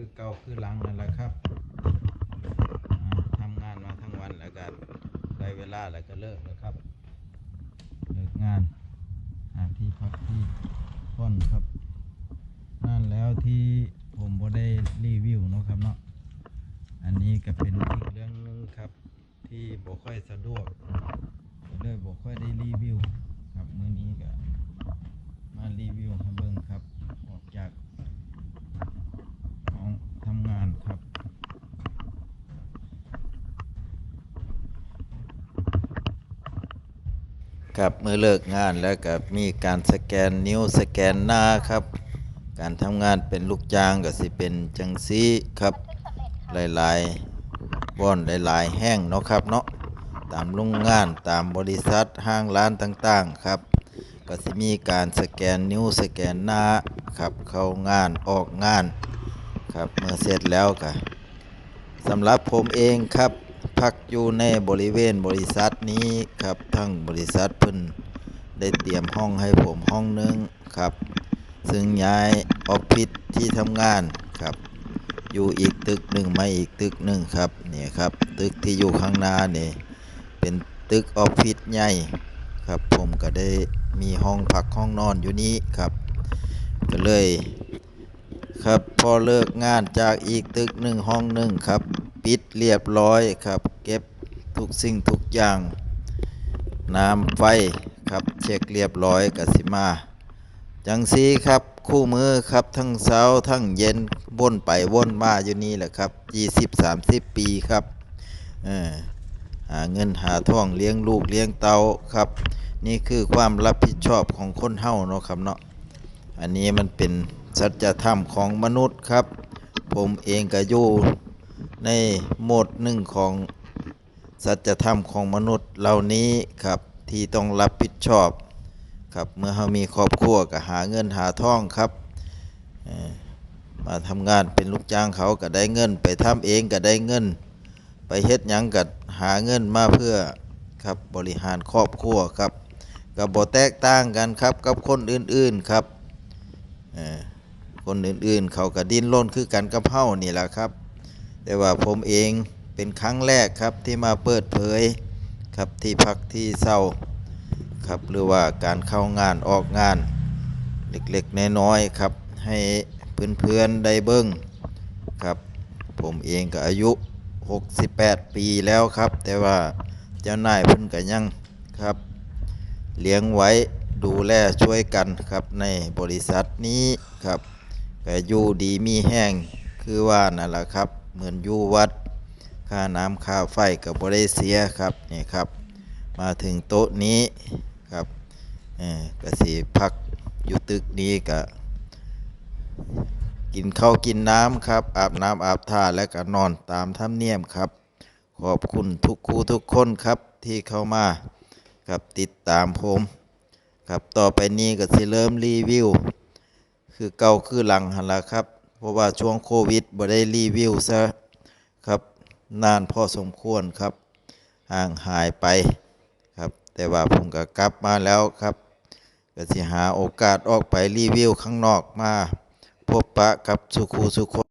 คือเก่าคือหลังนั่นแหละครับอ่าทำงานมาทั้งวันแล้วก็ได้เวลาแล้วก็เลิกแล้วครับ เลิกงานหาที่พักที่ผ่อนครับ นั่นแล้วที่ผมบ่ได้รีวิวเนาะครับเนาะอันนี้ก็เป็นอีกเรื่องหนึงครับ ที่บ่ค่อยสะดวกเลยบ่ค่อยได้รีวิว ครับมื้อนี้ก็มารีวิวให้เบิ่งครับ ออกจากห้องทำงานครับ ครับเมื่อเลิกงานแล้วก็มีการสแกนนิ้วสแกนหน้าครับ การทำงานเป็นลูกจ้างก็สิเป็นจังซีครับหลายๆบ่อนหลายๆ แห้งเนาะครับเนาะตามโรงงานตามบริษัทห้างร้านต่างๆครับก็สิมีการสแกนนิ้วสแกนหน้าครับเข้างานออกงานครับเมื่อเสร็จแล้วก็สำหรับผมเองครับ พักอยู่ในบริเวณบริษัทนี้ครับทั้งบริษัทเพิ่นได้เตรียมห้องให้ผมห้องหนึงครับ ซึ่งย้ายออฟฟิศที่ทำงานครับ อยู่อีกตึกหนึ่งมาอีกตึกหนึ่งครับนี่ครับ ตึกที่อยู่ข้างหน้านี่เป็นตึกออฟฟิศใหญ่ครับ ผมก็ได้มีห้องพักห้องนอนอยู่นี้ครับ ก็เลย ครับพอเลิกงานจากอีกตึกหนึ่งห้องหนึ่งครับ ปิดเรียบร้อยครับ เก็บทุกสิ่งทุกอย่าง น้ำไฟครับเช็คเรียบร้อยกสิมา จังสีครับคู่มือครับทั้งเช้าทั้งเย็นว่นไปว่นมาอยู่นี่แหละครับ20-30ปีครับเออหาเงินหาท่องเลี้ยงลูกเลี้ยงเตาครับ นี่คือความรับผิดชอบของคนเฮาเนาะครับเนาะอันนี้มันเป็นสัจธรรมของมนุษย์ครับ ผมเองก็อยู่ ในโหมดหนึ่งของสัจธรรมของมนุษย์เหล่านี้ครับที่ต้องรับผิดชอบครับเมื่อเรามีครอบครัวก็หาเงินหาทองครับมาทำงานเป็นลูกจ้างเขาก็ได้เงิน ไปทำเองก็ได้เงิน ไปเฮ็ดหยังก็หาเงินมาเพื่อครับบริหารครอบครัวครับก็บ่แตกต่างกันครับกับคนอื่นๆครับคนอื่นๆ เขาก็ดิ้นรนคือกันกับเฮานี่แหละครับ แต่ว่าผมเองเป็นครั้งแรกครับที่มาเปิดเผยครับที่พักที่เศร้าครับหรือว่าการเข้างานออกงานเล็กๆน้อยๆครับ ให้เพื่อนๆได้เบิ้งครับ ผมเองก็อายุ 68 ปีแล้วครับ แต่ว่าเจ้านายเพิ่นก็ยังครับ เลี้ยงไว้ดูแลช่วยกันครับในบริษัทนี้ครับก็อยู่ดีมีแห้งคือว่านั่นแหละครับ เหมือนอยู่วัด ค่าน้ำค่าไฟก็บ่ได้เสียครับนี่ครับ มาถึงโต๊ะนี้ครับเออกสิพักอยู่ตึกนี้ก็กินข้าวกินน้ำครับ อาบน้ำอาบท่าและก็นอนตามธรรมเนียมครับ ขอบคุณทุกครูทุกคนครับที่เข้ามาครับติดตามผมครับต่อไปนี้ก็สิเริ่มรีวิว คือเก่าคือหลังหันละครับ เพราะว่าช่วงโควิด บ่ได้รีวิวซะครับนานพอสมควรครับ ห่างหายไปครับ แต่ว่าผมก็กลับมาแล้วครับก็สิหาโอกาสออกไปรีวิวข้างนอกมา พบปะกับสุขูสุคน